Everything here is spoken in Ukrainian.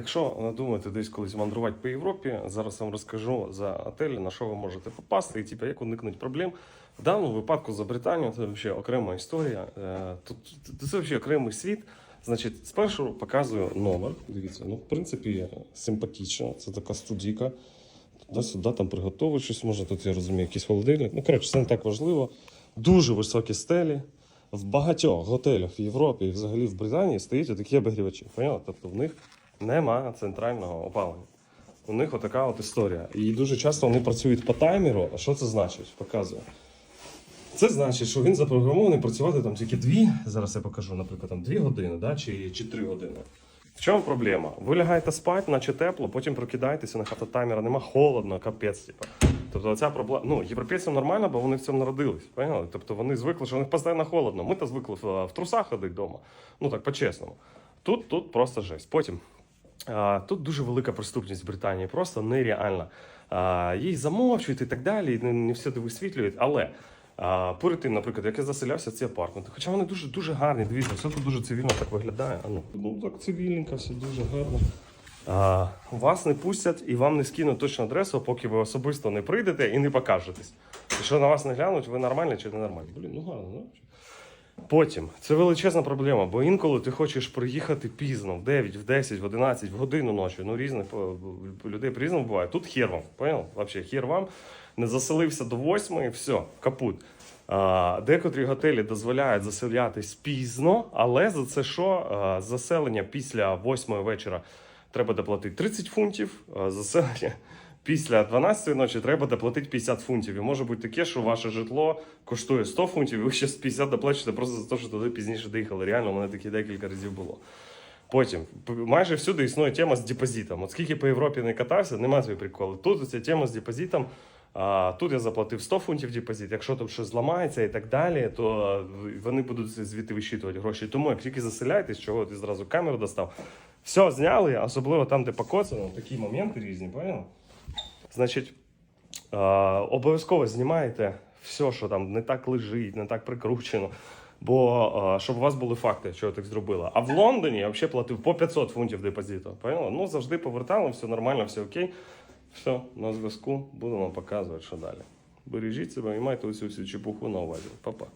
якщо надумаєте десь колись мандрувати по Європі, зараз вам розкажу за готелі, на що ви можете попасти і типу, як уникнути проблем. В даному випадку за Британію це взагалі окрема історія. Е, Тут це взагалі окремий світ. Значить, спершу показую номер. Дивіться, ну в принципі симпатично. Це така студійка. Туди-сюди там приготовити щось можна. Тут я розумію, якийсь холодильник. Ну, коротше, це не так важливо. Дуже високі стелі. В багатьох готелях в Європі і взагалі в Британії стоять такі обігрівачі. Поняли? Тобто в них немає центрального опалення. У них отака от історія. І дуже часто вони працюють по таймеру. А що це значить? Показую. Це значить, що він запрограмований працювати там тільки дві. Зараз я покажу, наприклад, там дві години, да, чи, чи три години. В чому проблема? Ви лягаєте спати, наче тепло, потім прокидаєтеся на хата таймера, нема холодно, капець. Типу. Тобто ця проблема. Ну, європейцям нормально, бо вони в цьому народились. Поняли? Тобто вони звикли, що у них постійно холодно. Ми то звикли в трусах ходити вдома. Ну так, по-чесному. Тут, тут просто жесть. Потім. Тут дуже велика преступність в Британії, просто нереальна. Їх замовчують і так далі, і не, всюди висвітлюють. Але перед тим, наприклад, як я заселявся в ці апартменти, хоча вони дуже дуже гарні, дивіться, все тут дуже цивільно так виглядає. А ну, ну так цивільненько, все дуже гарно. А, вас не пустять і вам не скинуть точну адресу, поки ви особисто не прийдете і не покажетесь. Якщо на вас не глянуть, ви нормальні чи не нормальні. Блін, ну гарно, ну. Потім це величезна проблема, бо інколи ти хочеш приїхати пізно, в 9, в 10, в 11, в годину ночі. Ну різних е, людей по-різному буває. Тут хер вам, понял? Вообще хер вам. Не заселився до 8, все, капут. А, декотрі готелі дозволяють заселятись пізно, але за це що? А, заселення після 8 вечора треба доплатити 30 фунтів, а заселення після 12 ночі треба доплатити 50 фунтів. І може бути таке, що ваше житло коштує 100 фунтів, і ви ще 50 доплачуєте просто за те, що туди пізніше доїхали. Реально, у мене таке декілька разів було. Потім майже всюди існує тема з депозитом. От скільки по Європі не катався, немає цієї приколу. Тут ця тема з депозитом. А, тут я заплатив 100 фунтів депозит. Якщо там щось зламається і так далі, то вони будуть звідти вищитувати гроші. Тому як тільки заселяєтесь, чого ти зразу камеру достав, все зняли, особливо там, де покоцано, такі моменти різні, поняли? Значить, е, обов'язково знімайте все, що там не так лежить, не так прикручено. Бо щоб у вас були факти, що я так зробила. А в Лондоні я взагалі платив по 500 фунтів депозиту. Поняла? Ну завжди повертали, все нормально, все окей. Все, на зв'язку, вам показувати, що далі. Бережіть себе і майте усю всю чепуху на увазі. Па-па.